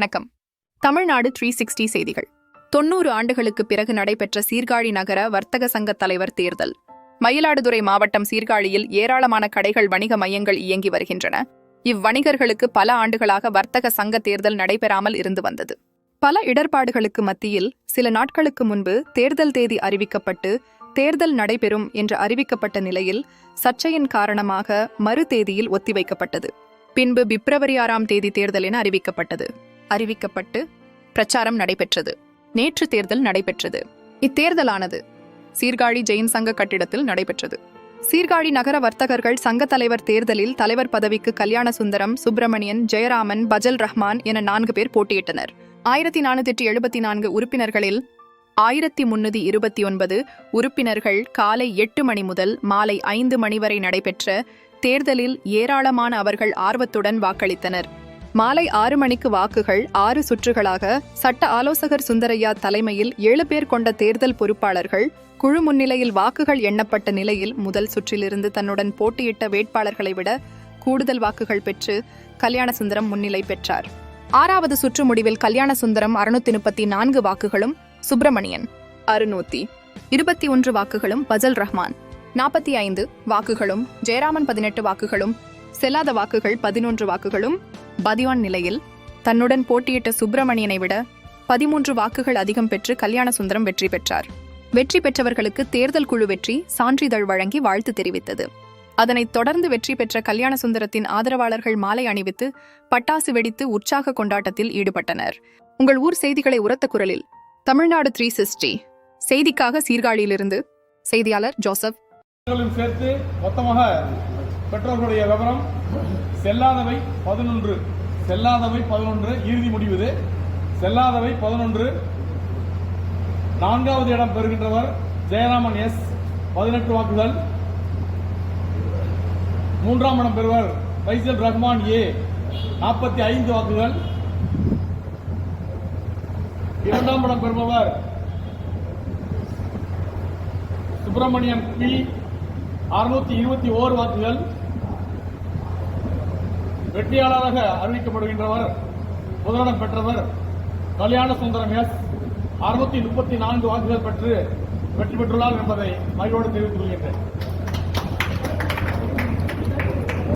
வணக்கம். Tamil Nadu three sixty செய்திகள். தொன்னூறு ஆண்டுகளுக்கு பிறகு நடைபெற்ற சீர்காழி நகர வர்த்தக சங்க தலைவர் தேர்தல். மயிலாடுதுறை மாவட்டம் சீர்காழியில் ஏராளமான கடைகள் வணிக மையங்கள் இயங்கி வருகின்றன. இவ்வணிகர்களுக்கு பல ஆண்டுகளாக வர்த்தக சங்க தேர்தல் நடைபெறாமல் இருந்து வந்தது. பல இடர்பாடுகளுக்கு மத்தியில் சில நாட்களுக்கு முன்பு தேர்தல் தேதி அறிவிக்கப்பட்டு தேர்தல் நடைபெறும் என்று அறிவிக்கப்பட்ட நிலையில் சர்ச்சையின் காரணமாக மறு தேதியில் ஒத்திவைக்கப்பட்டது. பின்பு பிப்ரவரி ஆறாம் தேதி தேர்தல் என அறிவிக்கப்பட்டது. அறிவிக்கப்பட்டு பிரச்சாரம் நடைபெற்றது. நேற்று தேர்தல் நடைபெற்றது. இத்தேர்தலானது சீர்காழி ஜெயின் சங்க கட்டிடத்தில் நடைபெற்றது. சீர்காழி நகர வர்த்தகர்கள் சங்க தலைவர் தேர்தலில் தலைவர் பதவிக்கு கல்யாண சுந்தரம் சுப்பிரமணியன் ஜெயராமன் பஜல் ரஹ்மான் என நான்கு பேர் போட்டியிட்டனர். ஆயிரத்தி நானூற்றி எழுபத்தி நான்கு உறுப்பினர்களில் ஆயிரத்தி முன்னூத்தி இருபத்தி ஒன்பது உறுப்பினர்கள் காலை எட்டு மணி முதல் மாலை ஐந்து மணி வரை நடைபெற்ற தேர்தலில் ஏராளமான அவர்கள் ஆர்வத்துடன் வாக்களித்தனர். மாலை ஆறு மணிக்கு வாக்குகள் ஆறு சுற்றுகளாக சட்ட ஆலோசகர் சுந்தரையா தலைமையில் ஏழு பேர் கொண்ட தேர்தல் பொறுப்பாளர்கள் குழு முன்னிலையில் வாக்குகள் எண்ணப்பட்ட நிலையில் முதல் சுற்றிலிருந்து தன்னுடன் போட்டியிட்ட வேட்பாளர்களை விட கூடுதல் வாக்குகள் பெற்று கல்யாண சுந்தரம் முன்னிலை பெற்றார். ஆறாவது சுற்று முடிவில் கல்யாண சுந்தரம் அறுநூத்தி முப்பத்தி நான்கு வாக்குகளும் சுப்பிரமணியன் அறுநூத்தி இருபத்தி ஒன்று வாக்குகளும் பஜல் ரஹ்மான் நாற்பத்தி ஐந்து வாக்குகளும் ஜெயராமன் பதினெட்டு வாக்குகளும் செல்லாத வாக்குகள் பதினொன்று வாக்குகளும் பதிவான் நிலையில் தன்னுடன் போட்டியிட்ட சுப்பிரமணியனை விட பதிமூன்று வாக்குகள் அதிகம் பெற்று கல்யாண சுந்தரம் வெற்றி பெற்றார். வெற்றி பெற்றவர்களுக்கு தேர்தல் குழு வெற்றி சான்றிதழ் வழங்கி வாழ்த்து தெரிவித்தது. அதனைத் தொடர்ந்து வெற்றி பெற்ற கல்யாண சுந்தரத்தின் ஆதரவாளர்கள் மாலை அணிவித்து பட்டாசு வெடித்து உற்சாக கொண்டாட்டத்தில் ஈடுபட்டனர். உங்கள் ஊர் செய்திகளை உரத்த குரலில் தமிழ்நாடு த்ரீ சிக்ஸ்டி செய்திக்காக சீர்காழியிலிருந்து செய்தியாளர் ஜோசப். சேர்த்து மொத்தமாக பெற்றோர்களுடைய விவரம் செல்லாதவை பதினொன்று செல்லாதவை பதினொன்று இறுதி முடிவு செல்லாதவை பதினொன்று. நான்காவது இடம் பெறுகின்றவர் ஜெயராமன் எஸ். பதினெட்டு வாக்குகள். மூன்றாம் இடம் பெறுவர் பைசல் ரஹ்மான் ஏ. நாற்பத்தி ஐந்து வாக்குகள். இரண்டாம் இடம் பெறுபவர் சுப்பிரமணியம் பி. அறுநூத்தி இருபத்தி ஓரு வாக்குகள். வெற்றியாளராக அறிவிக்கப்படுகின்றவர் முதலிடம் பெற்றவர் கல்யாண சுந்தரம் எஸ். அறுநூத்தி முப்பத்தி நான்கு வாக்குகள் பெற்று வெற்றி பெற்றுள்ளார் என்பதை மகிழ்வோடு தெரிவித்துக் கொள்கின்றேன்.